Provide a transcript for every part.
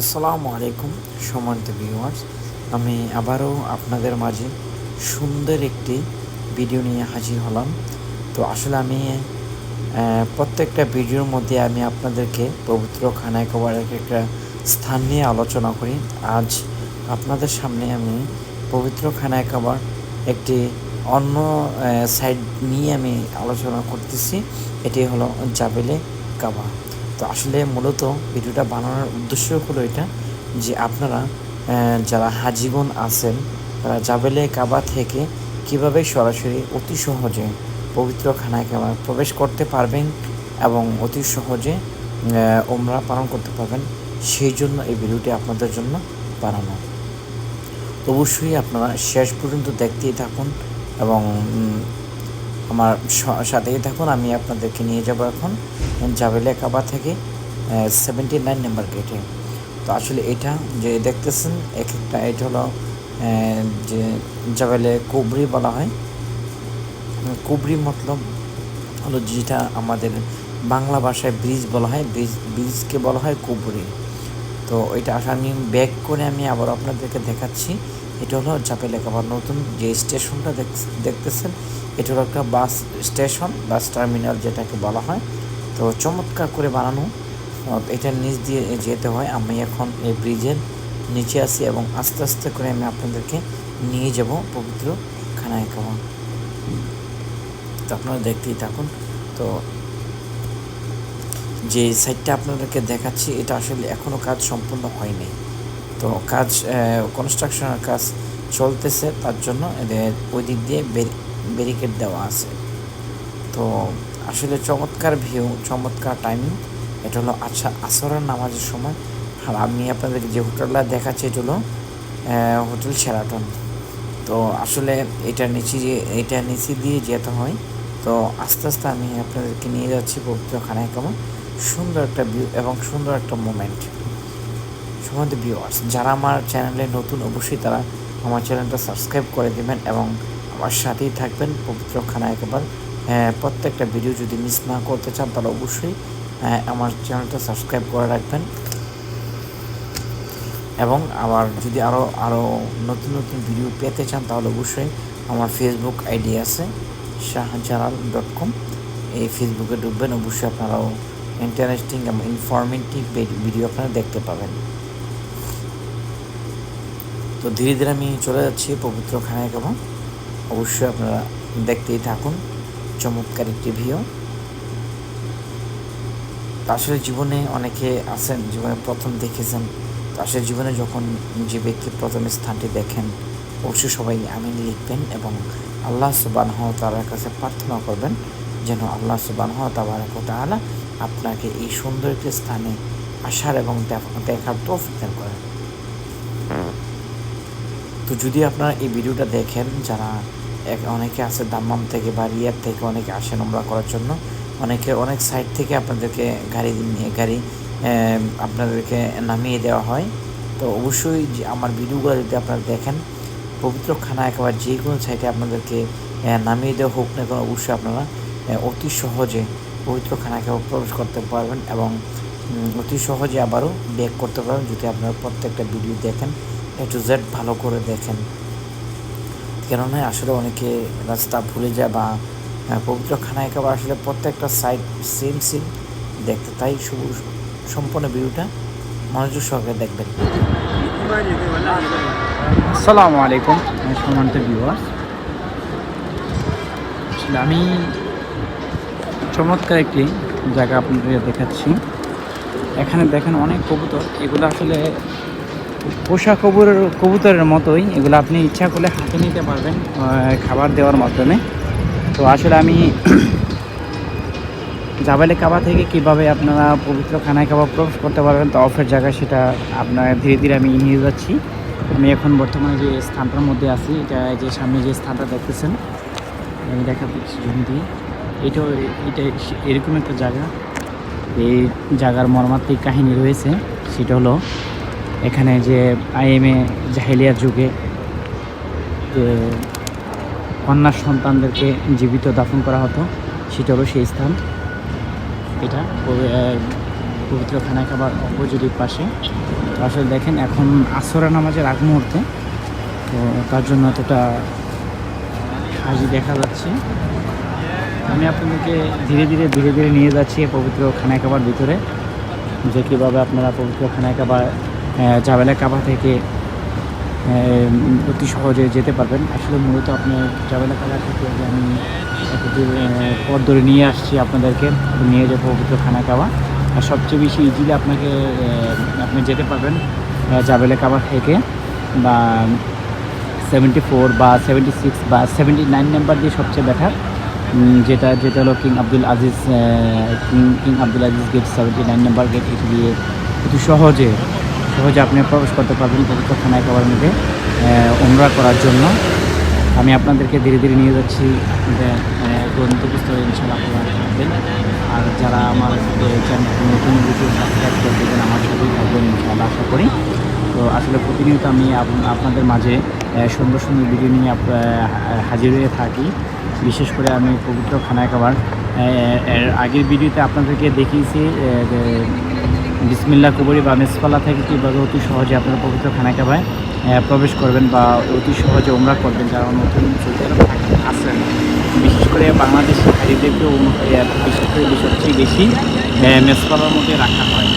আসসালামু আলাইকুম, সম্মানিত ভিউয়ার্স আমি আবারও আপনাদের মাঝে সুন্দর একটি ভিডিও নিয়ে হাজির হলাম। তো আসলে আমি প্রত্যেকটা ভিডিওর মধ্যে আমি আপনাদেরকে পবিত্র খানায় কবারের একটা স্থান নিয়ে আলোচনা করি। আজ আপনাদের সামনে আমি পবিত্র খানায় কাবার একটি অন্য সাইড নিয়ে আমি আলোচনা করতেছি। এটি হলো জাবেলে কাবা। তো আসলে মূলত ভিডিওটা বানানোর উদ্দেশ্য হলো এটা যে আপনারা যারা হাজীবন আছেন, তারা জাবেলে কাবা থেকে কীভাবে সরাসরি অতি সহজে পবিত্র খানায় কাবা প্রবেশ করতে পারবেন এবং অতি সহজে ওমরা পালন করতে পারবেন, সেই জন্য এই ভিডিওটি আপনাদের জন্য বানানো। অবশ্যই আপনারা শেষ পর্যন্ত দেখতেই থাকুন এবং আমার সাথেই থাকুন, আমি আপনাদেরকে নিয়ে যাব এখন জাবেলিয়া কাবা থেকে সেভেন্টি নাইন নাম্বার গেটে তো আসলে এটা যে দেখতেছেন এক একটা এটা হলো যে জাবেলে কুবরি বলা হয়। কুবরি মতলব হলো যেটা আমাদের বাংলা ভাষায় ব্রিজ বলা হয়, ব্রিজ, ব্রিজকে বলা হয় কুবরি। তো এটা আসলে আমি ব্যাক করে আমি আবার আপনাদেরকে দেখাচ্ছি। এটা হলো চাপে লেখাবার নতুন যে স্টেশনটা দেখ- দেখতেছেন, এটা হলো একটা বাস স্টেশন, বাস টার্মিনাল যেটাকে বলা হয়। তো চমৎকার করে বানানো। এটার নিচ দিয়ে যেতে হয়। আমি এখন এই ব্রিজের নিচে আসি এবং আস্তে আস্তে করে আমি আপনাদেরকে নিয়ে যাব পবিত্র খানায় খাওয়া তো আপনারা দেখতেই থাকুন। তো যে সাইটটা আপনাদেরকে দেখাচ্ছি, এটা আসলে এখনও কাজ সম্পূর্ণ হয়নি। তো কাজ কনস্ট্রাকশনের কাজ চলতেছে, তার জন্য এদের ওই দিক দিয়ে ব্যারিকেড দেওয়া আছে। তো আসলে চমৎকার ভিউ চমৎকার টাইমিং এটা হলো আচ্ছা আসরের নামাজের সময়। আর আমি আপনাদেরকে যে হোটেলটা দেখাচ্ছি, এটা হলো হোটেল সেরাটন তো আসলে এটা নিচে যে, এটা নিচে দিয়ে যেতে হয়। তো আস্তে আস্তে আমি আপনাদেরকে নিয়ে যাচ্ছি পবিত্র খানায় কেমন সুন্দর একটা ভিউ এবং সুন্দর একটা মোমেন্ট সময় ভিউয়ার্স যারা আমার চ্যানেলে নতুন অবশ্যই তারা আমার চ্যানেলটা সাবস্ক্রাইব করে দেবেন এবং আমার সাথেই থাকবেন পবিত্র খানা একবার। হ্যাঁ, প্রত্যেকটা ভিডিও যদি মিস না করতে চান তাহলে অবশ্যই হ্যাঁ, আমার চ্যানেলটা সাবস্ক্রাইব করে রাখবেন। এবং আবার যদি আরও আরও নতুন নতুন ভিডিও পেতে চান তাহলে অবশ্যই আমার ফেসবুক আইডি আছে শাহজালাল ডট কম এই ফেসবুকে ঢুকবেন অবশ্যই আপনারাও ইন্টারেস্টিং এবং ইনফরমেটিভ ভিডিও আপনারা দেখতে পাবেন। তো ধীরে ধীরে আমি চলে যাচ্ছি পবিত্র খানায় কেমন অবশ্যই আপনারা দেখতেই থাকুন, চমৎকার একটি তো আসলে জীবনে অনেকে আছেন জীবনে প্রথম দেখেছেন। তো আসলে জীবনে যখন যে ব্যক্তি প্রথম স্থানটি দেখেন, অবশ্যই সবাই আমিন লিখবেন এবং আল্লাহ সুবান তালার কাছে প্রার্থনা করবেন যেন আল্লাহ সুবান তালা আপনাকে এই সুন্দর একটি স্থানে আসার এবং দেখ- দেখার তৌফিক দান করেন। তো যদি আপনারা এই ভিডিওটা দেখেন, যারা অনেকে আছে দাম্মাম থেকে বা রিয়ার থেকে অনেকে আসেন আমরা করার জন্য, অনেকে অনেক সাইড থেকে আপনাদেরকে গাড়ি নিয়ে, গাড়ি আপনাদেরকে নামিয়ে দেওয়া হয়। তো অবশ্যই আমার ভিডিওগুলো যদি আপনারা দেখেন, পবিত্র খানা একেবারে যে কোনো সাইডে আপনাদেরকে নামিয়ে দেওয়া হোক না কেন, অবশ্যই আপনারা অতি সহজে পবিত্র খানা একেবারে প্রবেশ করতে পারবেন এবং অতি সহজে আবারও ব্যাক করতে পারবেন যদি আপনারা প্রত্যেকটা ভিডিও দেখেন। টু জেড ভালো করে দেখেন। কেননা আসলে অনেকে রাস্তা ভুলে যায় বা পবিত্র খানায় খাবার আসলে প্রত্যেকটা সাইড সেম সেম দেখতে। তাই শুভ, সম্পূর্ণ ভিডিওটা মনোযোগ সহকারে দেখবেন। আসসালামু আলাইকুম সম্মানিত ভিউয়ার্স আমি চমৎকার একটি জায়গা আপনাদের দেখাচ্ছি। এখানে দেখেন অনেক কবুতর। এগুলো আসলে পোষা কবুতরের কবুতরের মতোই, এগুলো আপনি ইচ্ছা করলে হাতে নিতে পারবেন খাবার দেওয়ার মাধ্যমে। তো আসলে আমি জাবালে কাবা থেকে কীভাবে আপনারা পবিত্র খানায় কাবা প্রবেশ করতে পারবেন, তো অফের জায়গা সেটা আপনার ধীরে ধীরে আমি নিয়ে যাচ্ছি। আমি এখন বর্তমানে যে স্থানটার মধ্যে আছি, এটা যে সামনে যে স্থানটা দেখতেছেন, আমি দেখা দিচ্ছি জমি দিয়ে। এটাও এটা এরকম একটা জায়গা। এই জায়গার মর্মাত্মিক কাহিনী রয়েছে, সেটা হলো এখানে যে আইএমএ জাহেলিয়ার যুগে যে কন্যা সন্তানদেরকে জীবিত দাফন করা হতো, সেটা হলো সেই স্থান। এটা পবিত্র খানা খাবার অপোজিটের পাশে আসলে দেখেন, এখন আসরা নামাজের আগ মুহূর্তে, তো তার জন্য এতটা হাজি দেখা যাচ্ছে। আমি আপনাদেরকে ধীরে ধীরে ধীরে ধীরে নিয়ে যাচ্ছি পবিত্র খানা কাবার ভিতরে। যে কীভাবে আপনারা পবিত্র খানা কাবার জাবেলা কাবা থেকে অতি সহজে যেতে পারবেন। আসলে মূলত আপনার জাবেলা কাবা থেকে আমি পথ ধরে নিয়ে আসছি আপনাদেরকে, নিয়ে যাব পবিত্র খানা কাবা। আর সবচেয়ে বেশি ইজিলি আপনাকে আপনি যেতে পারবেন জাবেলা কাবা থেকে বা সেভেন্টি ফোর বা সেভেন্টি সিক্স বা সেভেন্টি নাইন নাম্বার দিয়ে সবচেয়ে বেটার যেটা যেটা হলো king Abdul Aziz king king Abdul Aziz gate seventy nine number gate এটি দিয়ে অতি সহজে সহজে আপনি প্রবেশ করতে পারবেন পবিত্র খানায় খাবার মধ্যে অনুরাগ করার জন্য। আমি আপনাদেরকে ধীরে ধীরে নিয়ে যাচ্ছি গন্তব্যস্থলে ইনশাল্লাহ আর যারা আমার চ্যানেল নতুন ভিডিও সাবস্ক্রাইব করে দেবেন, আমার সাথেই থাকবেন ইনশাল্লাহ আশা করি। তো আসলে প্রতিনিয়ত আমি আপনাদের মাঝে সুন্দর সুন্দর ভিডিও নিয়ে হাজির হয়ে থাকি। বিশেষ করে আমি পবিত্র খানায় খাবার এর আগের ভিডিওতে আপনাদেরকে দেখিয়েছি বিসমিল্লা কুবরি বা মেসফালা থেকে কীভাবে অতি সহজে আপনারা পবিত্র খানায় খাবায় প্রবেশ করবেন বা অতি সহজে ওমরা করবেন যারা নতুন সৌদি বিশেষ করে বাংলাদেশি হাজিদেরকেও বিশেষ করে সবচেয়ে বেশি মেসফালার মধ্যে রাখা হয়।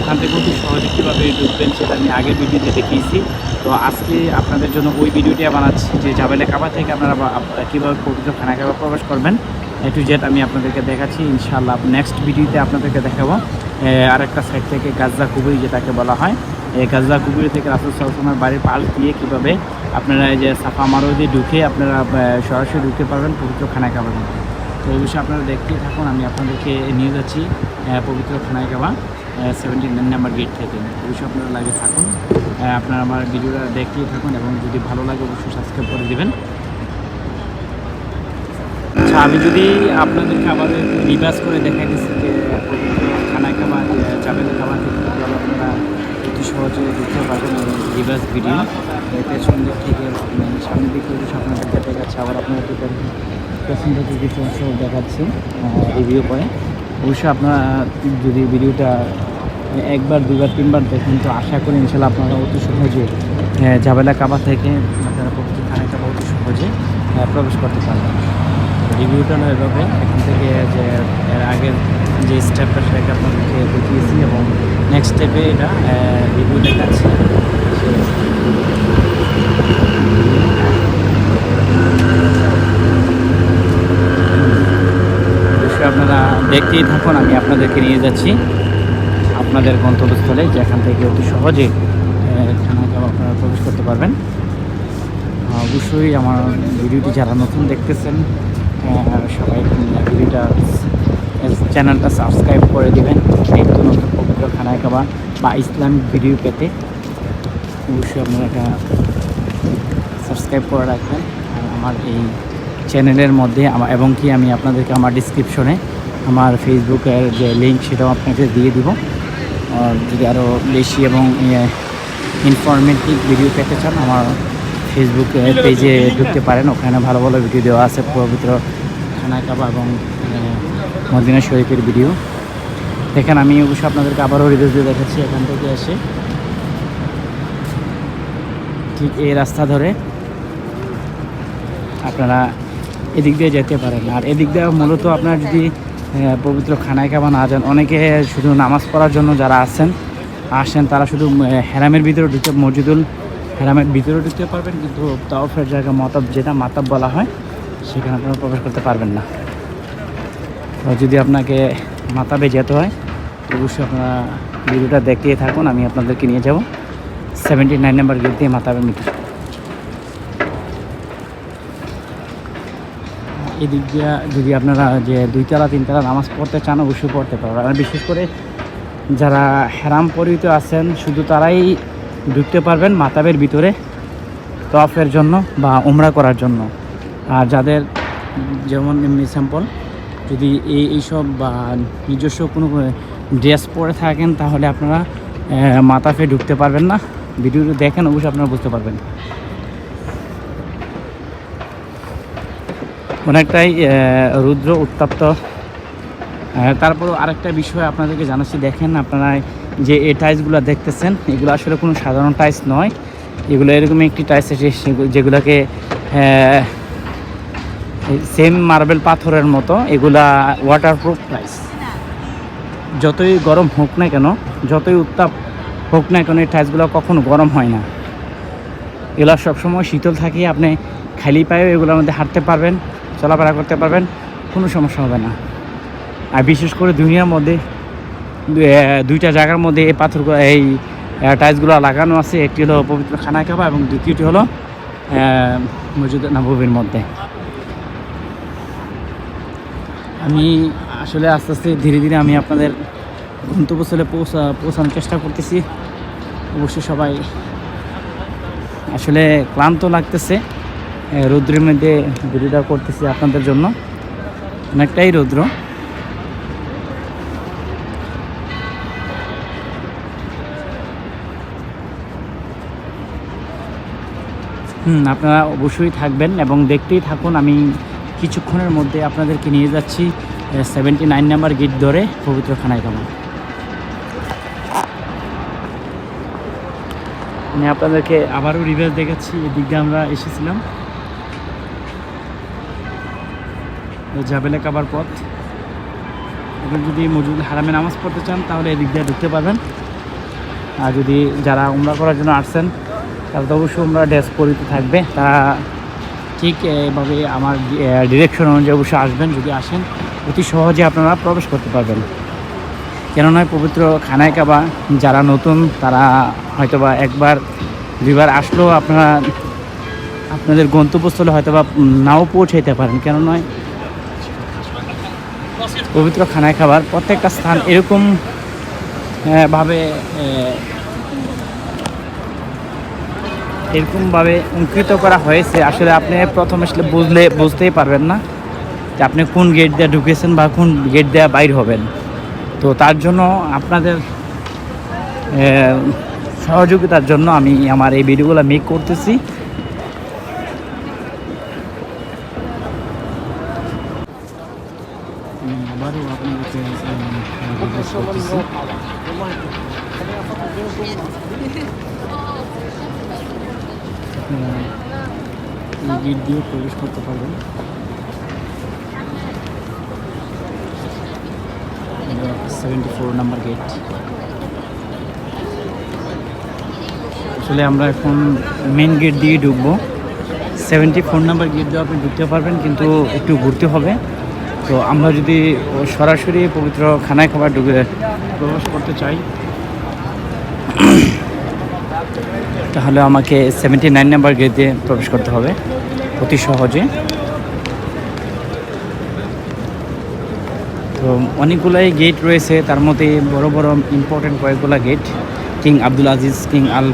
ওখান থেকে অতি সহজে কীভাবে ঢুকবেন সেটা আমি আগের ভিডিওতে দেখিয়েছি। তো আজকে আপনাদের জন্য ওই ভিডিওটি বানাচ্ছি যে জাবেলে কাবা থেকে আপনারা কীভাবে পবিত্র খানা কাবা প্রবেশ করবেন, এ টু জেড আমি আপনাদেরকে দেখাচ্ছি। ইনশাআল্লাহ নেক্সট ভিডিওতে আপনাদেরকে দেখাবো। আরেকটা সাইড থেকে গাজা কুবুরি যেটাকে বলা হয়, এই গাজা কুবুরি থেকে রাসুল সালসামের বাড়ির পাশ দিয়ে কীভাবে আপনারা এই যে সাফা মারুদি ঢুকে আপনারা সরাসরি ঢুকতে পারবেন পবিত্র খানায় মধ্যে তো এই বিষয়ে আপনারা দেখতেই থাকুন, আমি আপনাদেরকে নিয়ে যাচ্ছি পবিত্র খানায় গাওয়া সেভেন্টি নাইন নাম্বার গেট থেকে। এই অবশ্যই আপনারা লাগে থাকুন আপনারা আমার ভিডিওটা দেখতেই থাকুন এবং যদি ভালো লাগে অবশ্যই সাবস্ক্রাইব করে দেবেন। আচ্ছা আমি যদি আপনাদেরকে আবার রিভার্স করে দেখাই দিচ্ছি যে খানায় খাবার চাবেল খাবার থেকে কীভাবে আপনারা অতি সহজে দেখতে পারবেন রিভার্স ভিডিও। পেছন দিক থেকে আপনি সামনের দিক থেকে আপনাদেরকে দেখাচ্ছে আবার আপনারা পেছন থেকে কিছু অংশ দেখাচ্ছি রিভিউ করে। অবশ্যই আপনারা যদি ভিডিওটা একবার দুবার তিনবার দেখেন তো আশা করি ইনশাল্লাহ আপনারা অতি সহজে জাবেলা কাবা থেকে আপনারা খানায় কাবা অতি সহজে প্রবেশ করতে পারবেন। রিভিউটা নয় এভাবে এখান থেকে যে এর আগের যে স্টেপটা সেটাকে আপনাদেরকে দেখিয়েছি এবং নেক্সট স্টেপে এটা রিভিউ দেখাচ্ছি। আপনারা দেখতেই থাকুন, আমি আপনাদেরকে নিয়ে যাচ্ছি। আপনাদের গন্তব্যস্থলে, যেখান থেকে অতি সহজে খাওয়া আপনারা প্রবেশ করতে পারবেন। অবশ্যই আমার ভিডিওটি যারা নতুন দেখতেছেন সবাই ভিডিওটা চ্যানেলটা সাবস্ক্রাইব করে দেবেন। নিত্য নতুন পবিত্র খানায় খাবার বা ইসলামিক ভিডিও পেতে অবশ্যই আপনারা সাবস্ক্রাইব করে রাখবেন। আর আমার এই চ্যানেলের মধ্যে এবং কি আমি আপনাদেরকে আমার ডিসক্রিপশনে আমার ফেসবুকের যে লিঙ্ক সেটাও আপনাকে দিয়ে দিব। আর যদি আরও বেশি এবং ইনফরমেটিভ ভিডিও পেতে চান, আমার ফেসবুক পেজে ঢুকতে পারেন। ওখানে ভালো ভালো ভিডিও দেওয়া আছে পবিত্র খানা কাবা এবং মদিনা শরীফের ভিডিও দেখেন, আমি অবশ্যই আপনাদেরকে আবারও রিভিউ দিয়ে দেখাচ্ছি, এখান থেকে এসে। ঠিক এই রাস্তা ধরে আপনারা এদিক দিয়ে যেতে পারেন। আর এদিক দিয়ে মূলত আপনার যদি পবিত্র খানায় খাবা না যান, অনেকে শুধু নামাজ পড়ার জন্য যারা আসেন আসেন, তারা শুধু হেরামের ভিতরে ঢুকতে মসজিদুল হেরামের ভিতরে ঢুকতে পারবেন, কিন্তু তাও ফের জায়গা, মতাব যেটা মাতাব বলা হয়, সেখানে আপনারা প্রবেশ করতে পারবেন না। যদি আপনাকে মাতাবে যেতে হয়, অবশ্যই আপনারা ভিডিওটা দেখতেই থাকুন, আমি আপনাদেরকে নিয়ে যাব। সেভেন্টি নাইন নাম্বার গেট দিয়ে মাতাবের ভিতরে এদিক দিয়ে যদি আপনারা যে দুই দুইতলা, তিনতলা নামাজ পড়তে চান, অবশ্যই পড়তে পারবেন। আর বিশেষ করে যারা হেরাম পরিহিত আছেন, শুধু তারাই ঢুকতে পারবেন মাতাবের ভিতরে তফের জন্য বা উমরা করার জন্য। আর যাদের, যেমন এমনি স্যাম্পল যদি এই এইসব বা নিজস্ব কোনো ড্রেস পরে থাকেন, তাহলে আপনারা মাতাফে ঢুকতে পারবেন না। ভিডিওটি দেখেন, অবশ্যই আপনারা বুঝতে পারবেন। অনেকটাই রুদ্র উত্তপ্ত। তারপরও আরেকটা বিষয় আপনাদেরকে জানাচ্ছি, দেখেন আপনারা যে এই টাইলসগুলো দেখতেছেন, এগুলো আসলে কোনো সাধারণ টাইলস নয়। এগুলো এরকম একটি টাইলস আছে যেগুলোকে সেম মার্বেল পাথরের মতো, এগুলা ওয়াটারপ্রুফ টাইলস যতই গরম হোক না কেন, যতই উত্তাপ হোক না কেন, এই টাইলসগুলো কখনো গরম হয় না। এগুলো সবসময় শীতল থাকে, আপনি খালি পায়েও এগুলোর মধ্যে হাঁটতে পারবেন, চলাফেরা করতে পারবেন, কোনো সমস্যা হবে না। আর বিশেষ করে দুনিয়ার মধ্যে দুইটা জায়গার মধ্যে এই পাথরগুলো, এই টাইলসগুলো লাগানো আছে। একটি হলো পবিত্র খানা কাবা এবং দ্বিতীয়টি হলো মসজিদ নবীর মধ্যে। আমি আসলে আস্তে আস্তে ধীরে ধীরে আমি আপনাদের গন্তব্যস্থলে পৌঁছা, পৌঁছানোর চেষ্টা করতেছি। অবশ্যই সবাই আসলে ক্লান্ত লাগতেছে রৌদ্রের মধ্যে ভিডিওটা করতেছি আপনাদের জন্য। অনেকটাই রৌদ্র। হুম, আপনারা অবশ্যই থাকবেন এবং দেখতেই থাকুন। আমি কিছুক্ষণের মধ্যে আপনাদেরকে নিয়ে যাচ্ছি সেভেন্টি নাইন নাম্বার গেট ধরে পবিত্র খানায় কামা আমি আপনাদেরকে আবারও রিভার্স দেখাচ্ছি, এদিক দিয়ে আমরা এসেছিলাম। জাবেলে কাবার পথ। এখন যদি মজুদ হারামে নামাজ পড়তে চান, তাহলে এদিক দিয়ে ঢুকতে পারবেন। আর যদি যারা উমরা করার জন্য আসছেন তাহলে তো অবশ্যই উমরা ড্রেস পরিতে থাকবে। তা ঠিক এভাবে আমার ডিরেকশন অনুযায়ী অবশ্যই আসবেন, যদি আসেন, অতি সহজে আপনারা প্রবেশ করতে পারবেন। কেননা পবিত্র খানায় কাবা, যারা নতুন, তারা হয়তোবা একবার, দুইবার আসলেও আপনারা, আপনাদের গন্তব্যস্থলে হয়তোবা নাও পৌঁছাইতে পারেন। কেন নয় পবিত্র খানায় খাবার প্রত্যেকটা স্থান এরকম ভাবে এরকমভাবে অঙ্কিত করা হয়েছে, আসলে আপনি প্রথম আসলে বুঝলে, বুঝতেই পারবেন না যে আপনি কোন গেট দিয়ে ঢুকেছেন বা কোন গেট দেওয়া বাইর হবেন। তো তার জন্য আপনাদের সহযোগিতার জন্য আমি আমার এই ভিডিওগুলো মেক করতেছি আবারও আপনাদেরকে করতেছি এই গেট দিয়ে প্রবেশ করতে পারবেন সেভেন্টি ফোর নাম্বার গেট আসলে আমরা এখন মেন গেট দিয়ে ঢুকবো। সেভেন্টি ফোর নাম্বার গেট দিয়ে আপনি ঢুকতে পারবেন, কিন্তু একটু ঘুরতে হবে। তো আমরা যদি সরাসরি পবিত্র খানায় খাবার ঢুকে প্রবেশ করতে চাই, তাহলে আমাকে সেভেন্টি নাইন নাম্বার গেট দিয়ে প্রবেশ করতে হবে, অতি সহজে। তো অনেকগুলাই গেট রয়েছে, তার মধ্যে বড় বড় important কয়েকগুলো gate king Abdul Aziz king Al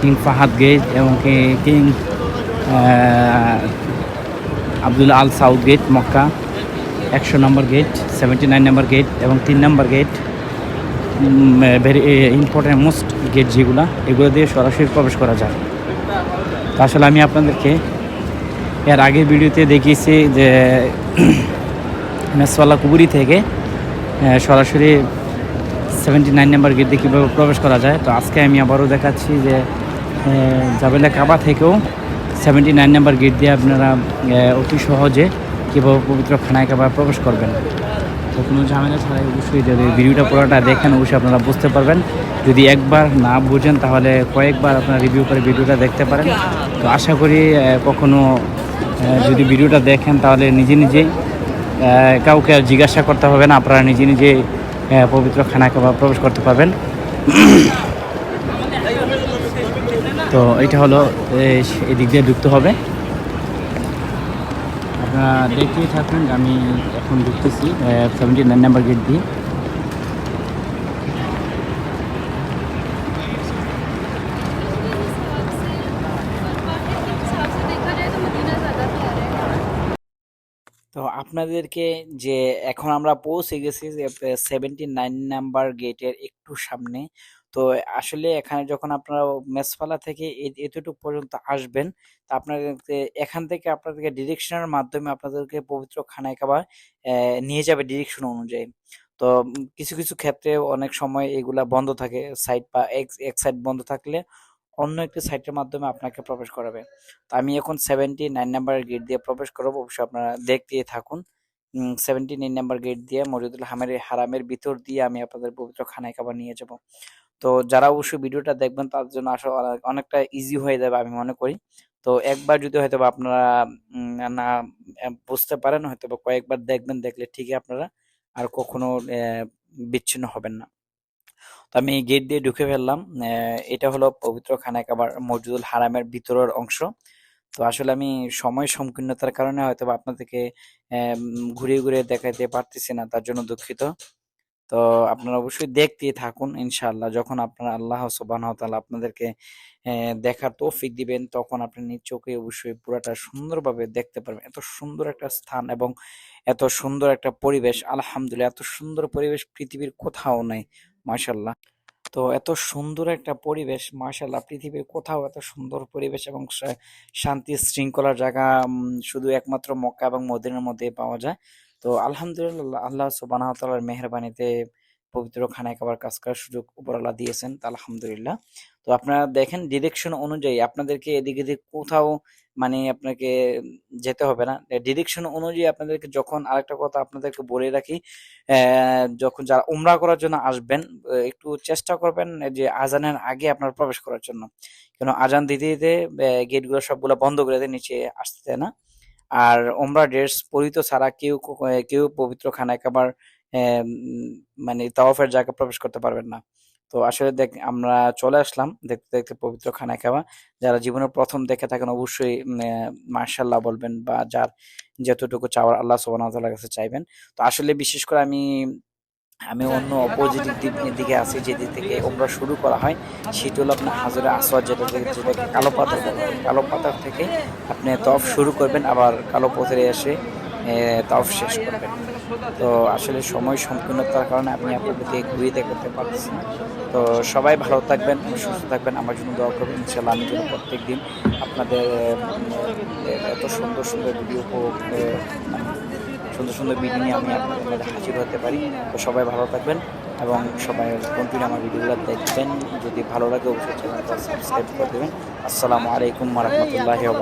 king Fahad gate এবং কি- Abdul Al south gate Mecca একশো number gate seventy nine number gate এবং তিন number gate very important most gate যেগুলো, এগুলো দিয়ে সরাসরি প্রবেশ করা যায়। তো আসলে আমি আপনাদেরকে এর আগের ভিডিওতে দেখিয়েছি যে মেসওয়ালা কুবুরি থেকে সরাসরি সেভেন্টি নাইন নাম্বার গেট দিয়ে কীভাবে প্রবেশ করা যায়? তো আজকে আমি আবারও দেখাচ্ছি যে জাবেলা কাবা থেকেও সেভেন্টি নাইন নাম্বার গেট দিয়ে আপনারা অতি সহজে কীভাবে পবিত্র খানায় কাবা প্রবেশ করবেন। তো কোনো ঝামেলা ছাড়াই অবশ্যই যদি ভিডিওটা পুরোটা দেখেন অবশ্যই আপনারা বুঝতে পারবেন। যদি একবার না বুঝেন তাহলে কয়েকবার আপনারা রিভিউ করে ভিডিওটা দেখতে পারেন। তো আশা করি কখনো যদি ভিডিওটা দেখেন তাহলে নিজে নিজেই কাউকে আর জিজ্ঞাসা করতে হবে না। আপনারা নিজে নিজে আহ, পবিত্র খানা খাবার প্রবেশ করতে পারবেন। তো এটা হলো এদিক দিয়ে ঢুকতে হবে। আপনারা দেখতেই থাকুন, আমি এখন ঢুকতেছি সেভেন্টি নাইন নাম্বার গেট দিয়ে তো আপনাদেরকে যে এখন আমরা পৌঁছে গেছি যে সেভেন্টি নাইন নাম্বার গেটের একটু সামনে। তো আসলে এখানে যখন আপনারা মেসফালা থেকে এতটুকু পর্যন্ত আসবেন তা আপনাদেরকে এখান থেকে আপনাদেরকে ডিরেকশনের মাধ্যমে আপনাদেরকে পবিত্র খানায় আহ, নিয়ে যাবে ডিরেকশন অনুযায়ী। তো কিছু কিছু ক্ষেত্রে অনেক সময় এগুলা বন্ধ থাকে সাইড বা এক সাইড বন্ধ থাকলে অন্য একটি সাইটের মাধ্যমে আপনাকে প্রবেশ করাবে। তো আমি এখন সেভেন্টি নাইন নাম্বারের গেট দিয়ে প্রবেশ করব, অবশ্যই আপনারা দেখতে থাকুন। সেভেন্টি নাইন নাম্বার গেট দিয়ে মরিদুল হামের হারামের ভিতর দিয়ে আমি আপনাদের পবিত্র খানায় খাবার নিয়ে যাব। তো যারা অবশ্যই ভিডিওটা দেখবেন, তার জন্য আসলে অনেকটা ইজি হয়ে যাবে আমি মনে করি। তো একবার যদি হয়তো আপনারা না বুঝতে পারেন হয়তো বা কয়েকবার দেখবেন, দেখলে ঠিকই আপনারা আর কখনো বিচ্ছিন্ন হবেন না। তো আমি গেট দিয়ে ঢুকে ফেললাম। এটা হলো পবিত্র খানায় কাবার মসজিদুল হারামের ভিতরের অংশ। তো আসলে আমি সময় সংকীর্ণতার কারণে হয়তো আপনাদেরকে ঘুরে ঘুরিয়ে দেখাইতে পারতেছি না, তার জন্য দুঃখিত। তো আপনারা অবশ্যই দেখতে থাকুন, ইনশাআল্লাহ। যখন আপনারা আল্লাহ সুবহানাহু তাআলা আপনাদেরকে দেখার তৌফিক দিবেন, তখন আপনি নিজ চোখে অবশ্যই পুরাটা সুন্দরভাবে দেখতে পারবেন। এত সুন্দর একটা স্থান এবং এত সুন্দর একটা পরিবেশ, আলহামদুলিল্লাহ, এত সুন্দর পরিবেশ পৃথিবীর কোথাও নাই। মাশাল্লাহ। তো এত সুন্দর একটা পরিবেশ মার্শাল্লাহ পৃথিবীর কোথাও এত সুন্দর পরিবেশ এবং শান্তি শৃঙ্খলার জায়গা শুধু একমাত্র মক্কা এবং মদিনার মধ্যে পাওয়া যায়। তো আলহামদুলিল্লাহ, আল্লাহ সুবহানাহু মেহরবানিতে পবিত্র খানায় খাবার কাজ করার সুযোগ উপরাল্লাহ দিয়েছেন। আলহামদুলিল্লাহ। তো আপনারা দেখেন ডিরেকশন অনুযায়ী আপনাদেরকে এদিক এদিক কোথাও মানে আপনাকে যেতে হবে না। ডিরেকশন অনুযায়ী আপনাদেরকে যখন আরেকটা কথা আপনাদেরকে বলে রাখি যখন যারা উমরা করার জন্য আসবেন একটু চেষ্টা করবেন যে আজানের আগে আপনার প্রবেশ করার জন্য। কেন আজান দিতে দিতে গেটগুলো সবগুলো বন্ধ করে দেয় নিচে আসতে না। আর ওমরা ড্রেস পরিত ছাড়া কেউ কেউ পবিত্র খানায় খাবার মানে তাওয়াফের জায়গা প্রবেশ করতে পারবেন না। তো আসলে দেখ, আমরা চলে আসলাম। দেখতে দেখতে পবিত্র খানায় খাওয়া। যারা জীবনের প্রথম দেখে থাকেন, অবশ্যই মার্শাল্লাহ বলবেন বা যার যতটুকু চাওয়ার আল্লাহ ওয়া কাছে চাইবেন। তো আসলে বিশেষ করে আমি আমি অন্য অপোজিট দিকে আছি, যে দিক থেকে ওমরা শুরু করা হয়, সেটি হলো আপনার হাজরে আসওয়াদ, যেটা থেকে যেটাকে কালো পাথর কালো পাথর থেকে আপনি তফ শুরু করবেন, আবার কালো পাথরে এসে তফ শেষ করবেন তো আসলে সময় সম্পূর্ণতার কারণে আপনি আপনাদেরকে ঘুরিয়ে দেখাতে পারতেছি তো সবাই ভালো থাকবেন, সুস্থ থাকবেন। আমার জন্য দোয়া করবেন ইনশাল্লাহ আমি যেন প্রত্যেক দিন আপনাদের এত সুন্দর সুন্দর ভিডিও মানে সুন্দর সুন্দর ভিডিও নিয়ে আমি আপনাদের হাজির হতে পারি। তো সবাই ভালো থাকবেন এবং সবাই কন্টিনিউ আমার ভিডিওগুলো দেখবেন। যদি ভালো লাগে অবশ্যই চ্যানেলটা সাবস্ক্রাইব করে দেবেন। আসসালামু আলাইকুম রহমতুল্লাহি ওয়া